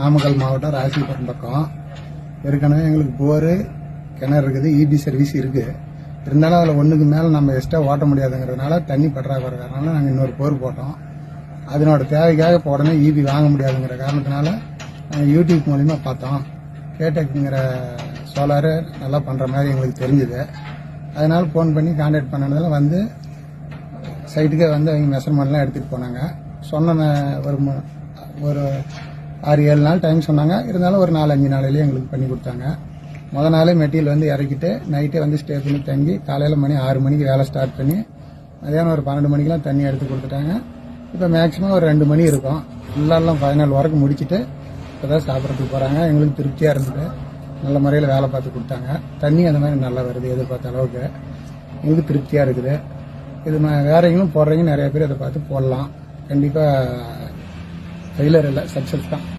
நாமக்கல் மாவட்டம் ராசிபுரம் பக்கம். ஏற்கனவே எங்களுக்கு போரு கிணறு இருக்குது இபி சர்வீஸ் இருக்கு. இருந்தாலும் அதில் ஒன்றுக்கு மேலே நம்ம எக்ஸ்ட்ரா ஓட்ட முடியாதுங்கிறதுனால தண்ணி பற்றாக்குறை காரணம் நாங்கள் இன்னொரு போர் போட்டோம். அதனோட தேவைக்காக இப்போ உடனே இபி வாங்க முடியாதுங்கிற காரணத்தினால நாங்கள் யூடியூப் மூலிமா பார்த்தோம். கேடெக்குங்கிற சோலாரு நல்லா பண்ணுற மாதிரி எங்களுக்கு தெரிஞ்சுது. அதனால் ஃபோன் பண்ணி கான்டாக்ட் பண்ணதில் வந்து சைட்டுக்கே வந்து அவங்க மெஷர்மெண்ட்லாம் எடுத்துகிட்டு போனாங்க. சொன்ன ஒரு ஒரு ஆறு ஏழு நாள் டைம் சொன்னாங்க. இருந்தாலும் ஒரு நாலு அஞ்சு நாளையிலேயே எங்களுக்கு பண்ணி கொடுத்தாங்க. முத நாளே மெட்டீரியல் வந்து இறக்கிட்டு நைட்டே வந்து ஸ்டே பண்ணி தங்கி காலையில் மணி ஆறு மணிக்கு வேலை ஸ்டார்ட் பண்ணி மதியானம் ஒரு பன்னெண்டு மணிக்கெலாம் தண்ணி எடுத்து கொடுத்துட்டாங்க. இப்போ மேக்ஸிமம் ஒரு ரெண்டு மணி இருக்கும். ஃபுல்லாலாம் ஃபைனல் ஒர்க் முடிச்சுட்டு இப்போ தான் சாப்பிட்றதுக்கு போகிறாங்க எங்களுக்கு திருப்தியாக இருந்தது. நல்ல முறையில் வேலை பார்த்து கொடுத்தாங்க. தண்ணி அந்த மாதிரி நல்லா வருது எதிர்பார்த்த அளவுக்கு. எங்களுக்கு திருப்தியாக இருக்குது. இது ம- வேறவங்களும் போடுறவங்க நிறைய பேர் இதை பார்த்து போடலாம். கண்டிப்பாக ஃபெயிலர் இல்லை சக்ஸஸ் தான்.